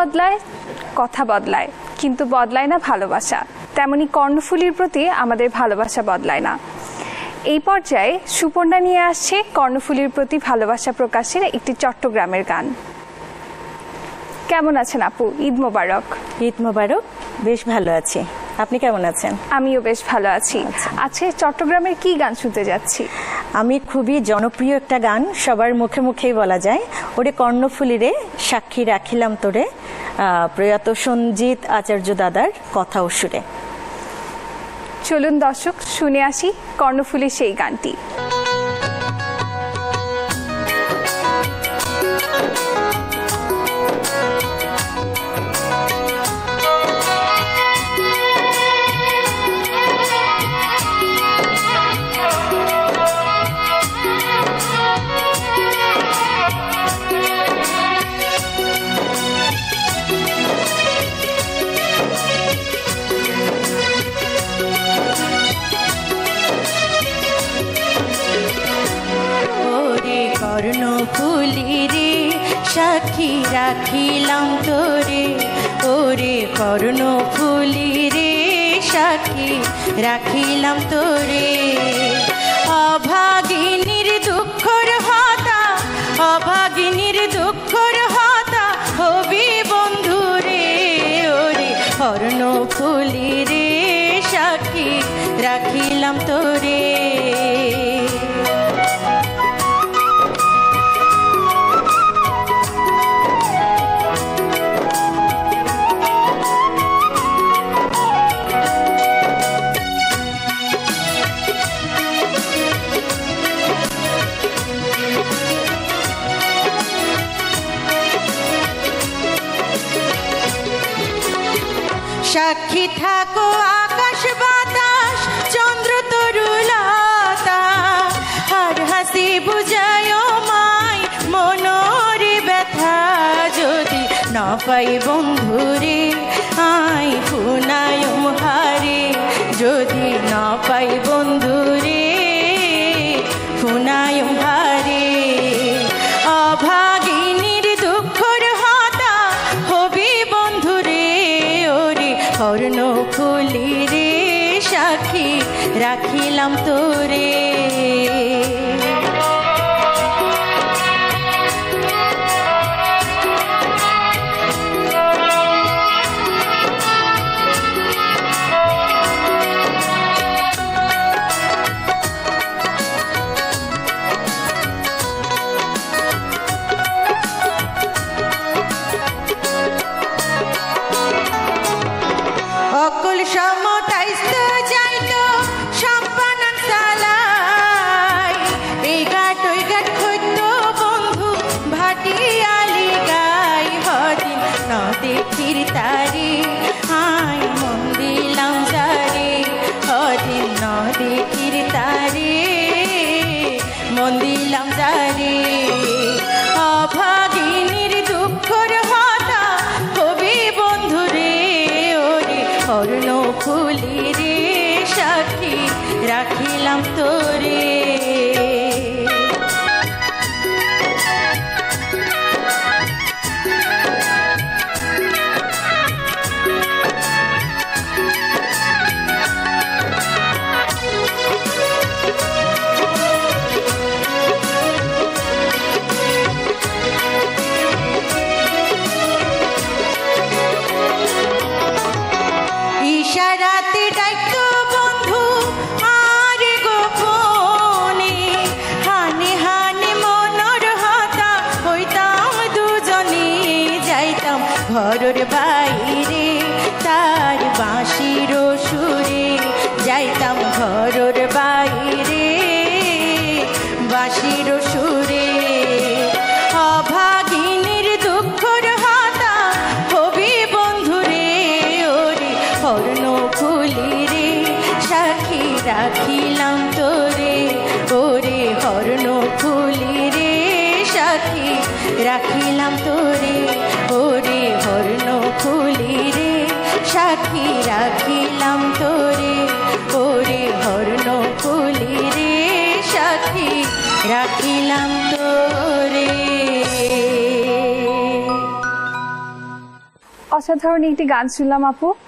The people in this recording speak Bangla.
বদলায় কথা বদলায়। কিন্তু বদলায় না ভালোবাসা। তেমনি কর্ণফুলীর প্রতি আমাদের ভালোবাসা বদলায় না। এই পর্যায়ে সুপর্ণা নিয়ে আসছে কর্ণফুলীর প্রতি ভালোবাসা প্রকাশের একটি চট্টগ্রামের গান। কেমন আছেন আপু? ঈদ মোবারক। ঈদ মোবারক। বেশ ভালো আছি। আপনি কেমন আছেন? আমিও বেশ ভালো আছি। আচ্ছা। আজকে চট্টগ্রামের কি গান শুনতে যাচ্ছি? আমি খুবই জনপ্রিয় একটা গান, সবার মুখে মুখেই বলা যায়। ওরে কর্ণফুলিরে সাক্ষী রাখিলাম তোরে প্রয়াত সঞ্জিত আচার্য দাদার কথা অসুরে সুরে। চলুন দর্শক, শুনে আসি কর্ণফুলি সেই গানটি। সাক্ষী রাখিলাম তোরে ওরে কর্ণ ফুলি রে। সাক্ষী রাখিলাম তোরে। অভাগিনীর দুঃখর হতা, অভাগিনীর দুঃখর হতা, হবি বন্ধু রে, ওরে কর্ণ ফুলি রে। সাক্ষী রাখিলাম তোরে। সাক্ষী থাকো আকাশ বাতাস, চন্দ্র তরুলতা। আর হাসি বুঝায় মাই মনোরে ব্যথা যদি না পাই বন্ধুরে আই পুনায়ম হারে। যদি না পাই বন্ধুরে কর্ণ খুলি রে সাক্ষী রাখিলাম তোরে। রাখিলাম তোরে। ঘরের বাইরে, তার বাঁশির সুরে যাইতাম ঘরের বাইরে। বাঁশির সুরে অভাগিনীর দুঃখর হতা হবি বন্ধুরে ওরে কর্ণ ফুলি রে, সাক্ষী রাখিলাম তোরে রাখিলাম তোরে। অসাধারণ একটি গান শুনলাম আপু।